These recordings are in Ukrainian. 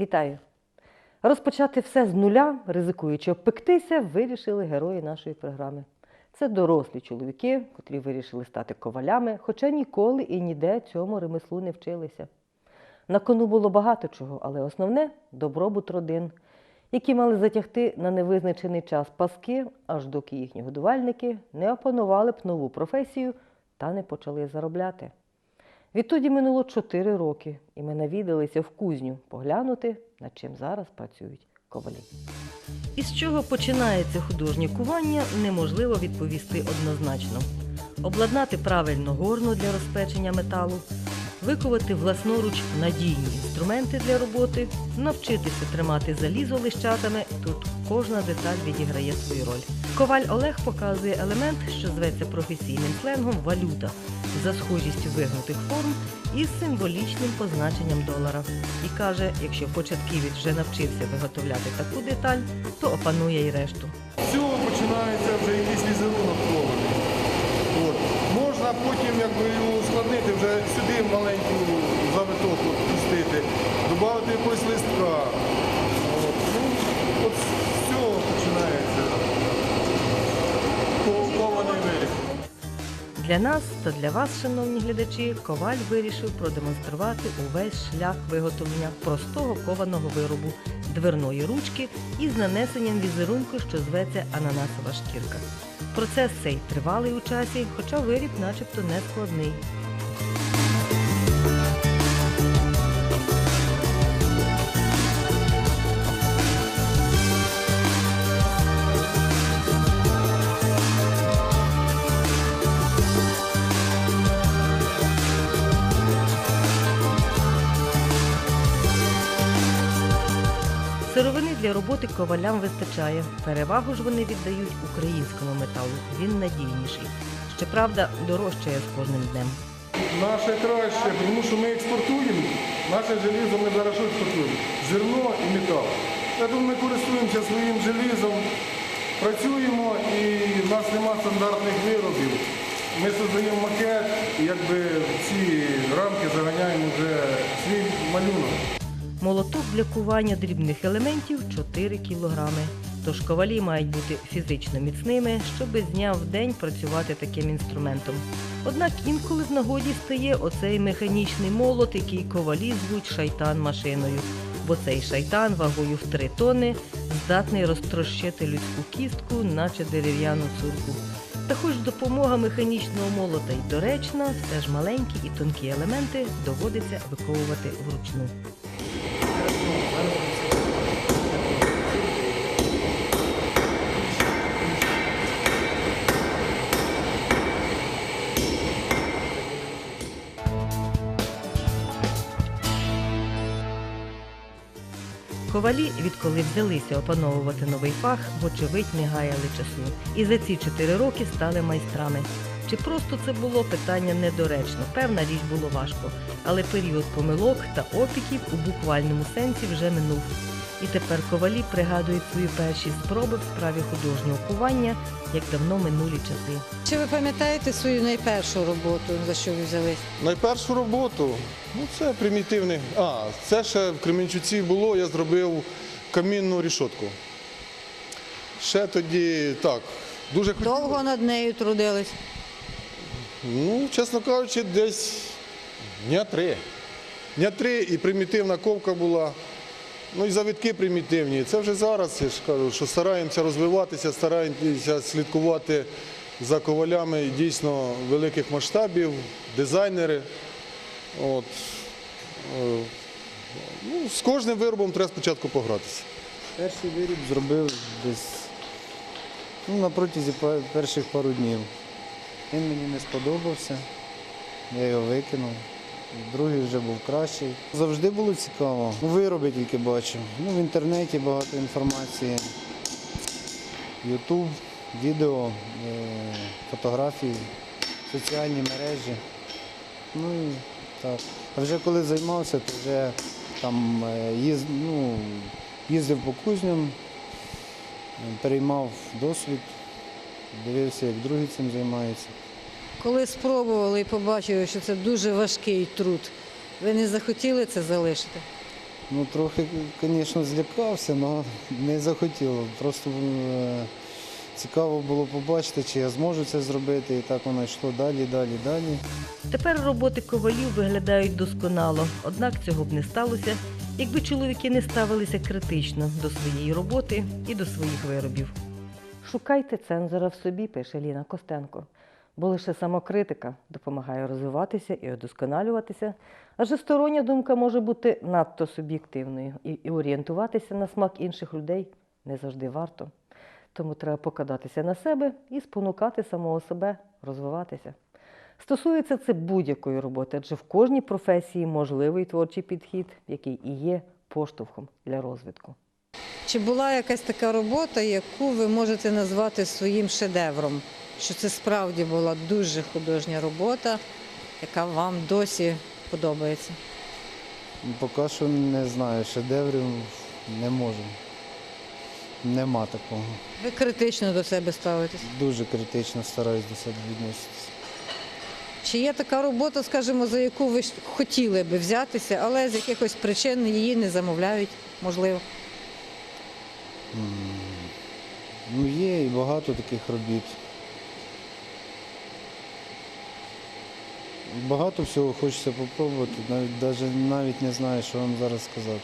Вітаю! Розпочати все з нуля, ризикуючи обпектися, вирішили герої нашої програми. Це дорослі чоловіки, котрі вирішили стати ковалями, хоча ніколи і ніде цьому ремеслу не вчилися. На кону було багато чого, але основне добробут родин, які мали затягти на невизначений час паски, аж доки їхні годувальники не опанували б нову професію та не почали заробляти. Відтоді минуло чотири роки, і ми навідалися в кузню поглянути, над чим зараз працюють ковалі. Із чого починається художнє кування, неможливо відповісти однозначно. Обладнати правильно горно для розпечення металу, виковати власноруч надійні інструменти для роботи, навчитися тримати залізо лищатами. Тут кожна деталь відіграє свою роль. Коваль Олег показує елемент, що зветься професійним сленгом валюта за схожістю вигнутих форм із символічним позначенням долара. І каже, якщо початківець вже навчився виготовляти таку деталь, то опанує й решту. З цього починається вже якийсь візерунок кований. Можна потім якби, ускладнити, вже сюди маленьку завиток от, пустити, додати якогось листка. От. Ну, от з цього починається кований виріб. Для нас та для вас, шановні глядачі, коваль вирішив продемонструвати увесь шлях виготовлення простого кованого виробу дверної ручки із нанесенням візерунку, що зветься ананасова шкірка. Процес цей тривалий у часі, хоча виріб начебто не складний. Для роботи ковалям вистачає. Перевагу ж вони віддають українському металу. Він надійніший. Щоправда, дорожчає з кожним днем. Наше краще, тому що ми експортуємо, наше желізо ми зараз експортуємо? Зерно і метал. Тому ми користуємося своїм желізом, працюємо і в нас нема стандартних виробів. Ми створюємо макет і якби ці рамки заганяємо вже свій малюнок. Молоток для кування дрібних елементів 4 кілограми. Тож ковалі мають бути фізично міцними, щоб з дня в день працювати таким інструментом. Однак інколи в нагоді стає оцей механічний молот, який ковалі звуть шайтан машиною. Бо цей шайтан вагою в 3 тонни здатний розтрощити людську кістку, наче дерев'яну цурку. Та хоч допомога механічного молота й доречна, все ж маленькі і тонкі елементи доводиться виковувати вручну. Ковалі, відколи взялися опановувати новий фах, вочевидь не гаяли часу. І за ці чотири роки стали майстрами. Чи просто це було питання недоречно? Певна річ було важко, але період помилок та опіків у буквальному сенсі вже минув. І тепер ковалі пригадують свої перші спроби в справі художнього кування, як давно минулі часи. Чи ви пам'ятаєте свою найпершу роботу, за що ви взялись? Найпершу роботу, ну це примітивний. А, це ще в Кременчуці було, я зробив камінну рішотку. Ще тоді так, дуже. Довго над нею трудились? Ну, чесно кажучи, десь дня три. Дня три і примітивна ковка була. Ну і завитки примітивні. Це вже зараз, я ж кажу, що стараємося розвиватися, стараємося слідкувати за ковалями дійсно великих масштабів, дизайнери. От. Е, Ну, з кожним виробом треба спочатку погратися. Перший виріб зробив десь ну, на протязі перших пару днів. Він мені не сподобався, я його викинув. Другий вже був кращий. Завжди було цікаво. Вироби тільки бачив. Ну, в інтернеті багато інформації. Ютуб, відео, е, фотографії, соціальні мережі. Ну і так. А вже коли займався, то вже там е, їз, ну, їздив по кузням, переймав досвід, дивився, як другі цим займаються. Коли спробували і побачили, що це дуже важкий труд, ви не захотіли це залишити? Ну, трохи, звісно, злякався, але не захотіло. Просто е, цікаво було побачити, чи я зможу це зробити. І так воно йшло далі, далі, далі. Тепер роботи ковалів виглядають досконало, однак цього б не сталося, якби чоловіки не ставилися критично до своєї роботи і до своїх виробів. Шукайте цензора в собі, пише Ліна Костенко, бо лише самокритика допомагає розвиватися і удосконалюватися, адже стороння думка може бути надто суб'єктивною і, орієнтуватися на смак інших людей не завжди варто. Тому треба покладатися на себе і спонукати самого себе розвиватися. Стосується це будь-якої роботи, адже в кожній професії можливий творчий підхід, який і є поштовхом для розвитку. Чи була якась така робота, яку ви можете назвати своїм шедевром? Що це справді була дуже художня робота, яка вам досі подобається? Ну, Поки що не знаю, шедеврів не можу. Нема такого. Ви критично до себе ставитесь? Дуже критично стараюсь до себе відноситися. Чи є така робота, скажімо, за яку ви хотіли би взятися, але з якихось причин її не замовляють, можливо? Ну, є і багато таких робіт. Багато всього хочеться спробувати, навіть, навіть, не знаю, що вам зараз сказати.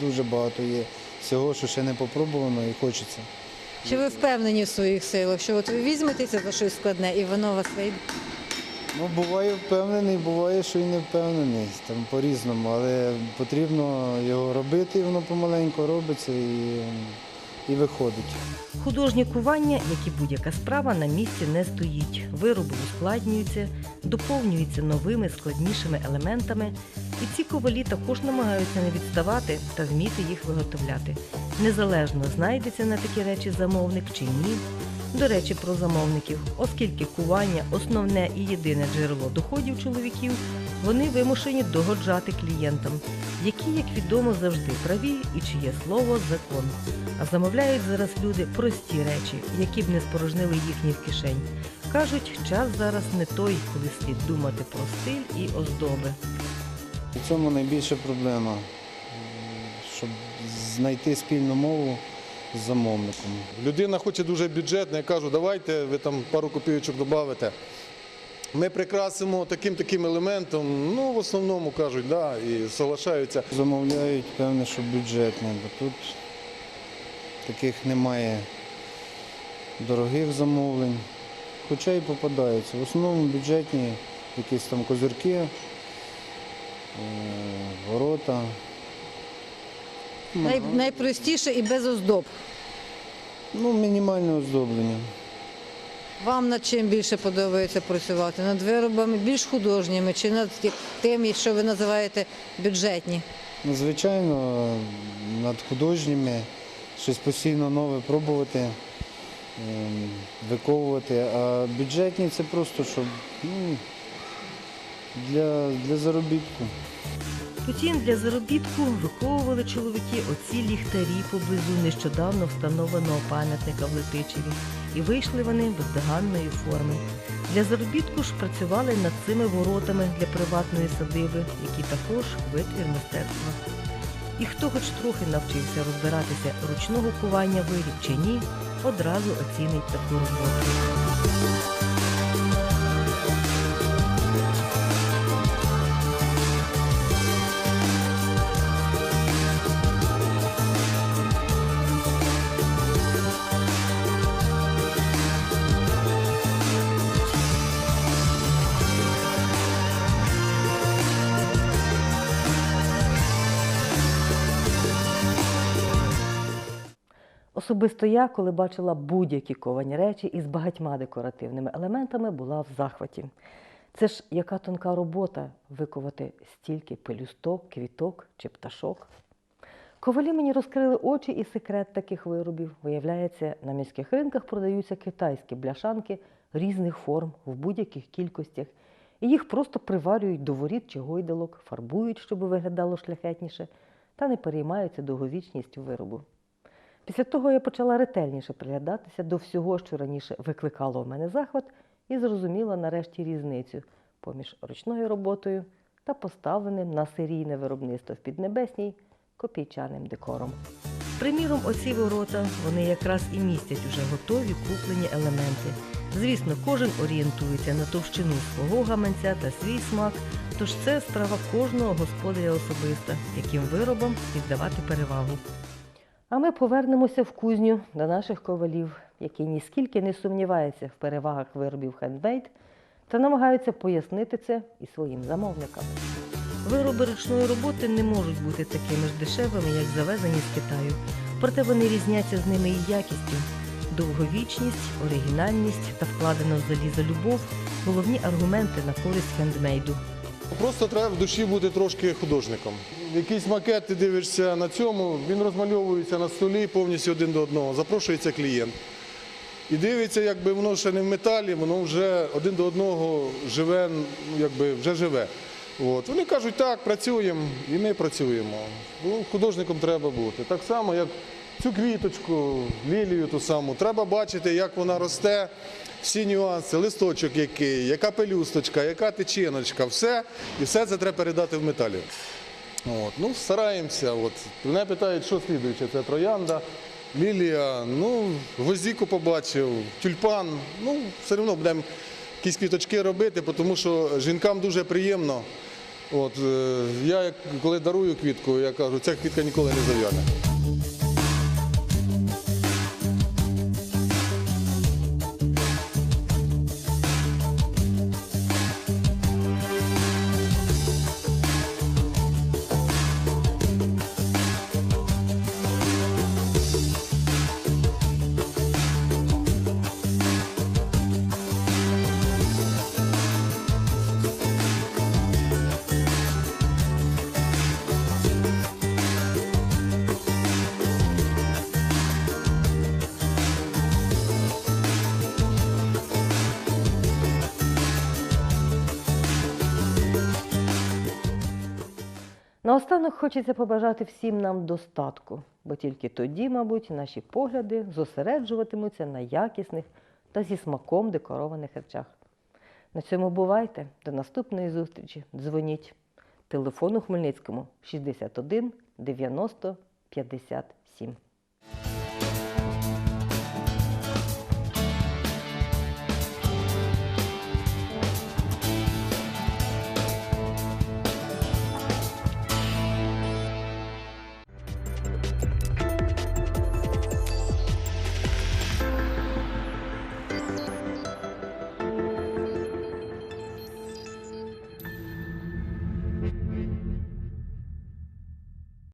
Дуже багато є всього, що ще не попробовано і хочеться. Чи ви впевнені в своїх силах, що от ви візьметеся за щось складне і воно у вас вийде? Ну, буває впевнений, буває, що і не впевнений, там по-різному, але потрібно його робити, і воно помаленьку робиться і, і виходить. Художнє кування, як і будь-яка справа, на місці не стоїть. Вироби ускладнюються, доповнюються новими складнішими елементами, і ці ковалі також намагаються не відставати та вміти їх виготовляти. Незалежно знайдеться на такі речі замовник чи ні. До речі, про замовників, оскільки кування основне і єдине джерело доходів чоловіків, вони вимушені догоджати клієнтам, які, як відомо, завжди праві і чиє слово закон. А замовляють зараз люди прості речі, які б не спорожнили їхні в кишень. Кажуть, час зараз не той, коли слід думати про стиль і оздоби. У цьому найбільша проблема, щоб знайти спільну мову з замовником. Людина хоче дуже бюджетно, я кажу, давайте ви там пару копійочок додавите. Ми прикрасимо таким таким елементом. Ну, в основному кажуть, да, і соглашаються. Замовляють, певне, що бюджетне, бо тут таких немає дорогих замовлень, хоча і попадаються. В основному бюджетні якісь там козирки, е, ворота. Най, найпростіше і без оздоб. Ну, мінімальне оздоблення. Вам над чим більше подобається працювати? Над виробами більш художніми чи над тим, що ви називаєте бюджетні? Ну, Звичайно, над художніми щось постійно нове пробувати, ем, виковувати. А бюджетні це просто щоб ну, для, для заробітку. Утім, для заробітку виховували чоловіки оці ліхтарі поблизу нещодавно встановленого пам'ятника в Летичеві, і вийшли вони бездоганної форми. Для заробітку ж працювали над цими воротами для приватної садиби, які також витвір мистецтва. І хто хоч трохи навчився розбиратися ручного кування виріб чи ні, одразу оцінить таку роботу. Особисто я, коли бачила будь-які ковані речі із багатьма декоративними елементами, була в захваті. Це ж яка тонка робота виковати стільки пелюсток, квіток чи пташок. Ковалі мені розкрили очі і секрет таких виробів. Виявляється, на міських ринках продаються китайські бляшанки різних форм в будь-яких кількостях. І їх просто приварюють до воріт чи гойдалок, фарбують, щоб виглядало шляхетніше, та не переймаються довговічністю виробу. Після того я почала ретельніше приглядатися до всього, що раніше викликало в мене захват, і зрозуміла нарешті різницю поміж ручною роботою та поставленим на серійне виробництво в Піднебесній копійчаним декором. Приміром, оці ворота вони якраз і містять уже готові куплені елементи. Звісно, кожен орієнтується на товщину свого гаманця та свій смак, тож це справа кожного господаря особиста, яким виробам віддавати перевагу. А ми повернемося в кузню до наших ковалів, які ніскільки не сумніваються в перевагах виробів хендмейд та намагаються пояснити це і своїм замовникам. Вироби ручної роботи не можуть бути такими ж дешевими, як завезені з Китаю, проте вони різняться з ними і якістю. Довговічність, оригінальність та вкладена в залізо любов головні аргументи на користь хендмейду. Просто треба в душі бути трошки художником. Якийсь макет ти дивишся на цьому, він розмальовується на столі повністю один до одного. Запрошується клієнт. І дивиться, якби воно ще не в металі, воно вже один до одного живе, якби вже живе. От. Вони кажуть, так, працюємо, і ми працюємо. Ну, художником треба бути. Так само, як цю квіточку, лілію ту саму, треба бачити, як вона росте, всі нюанси, листочок який, яка пелюсточка, яка тичиночка, все. І все це треба передати в металі. От, ну, стараємося. От. Мене питають, що слідуюче, це троянда, лілія, ну, гвоздіку побачив, тюльпан. Ну, все одно будемо якісь квіточки робити, тому що жінкам дуже приємно. От, е, я коли дарую квітку, я кажу, ця квітка ніколи не зав'яне. Наостанок хочеться побажати всім нам достатку, бо тільки тоді, мабуть, наші погляди зосереджуватимуться на якісних та зі смаком декорованих речах. На цьому бувайте. До наступної зустрічі. Дзвоніть. Телефон у Хмельницькому 61 90 57.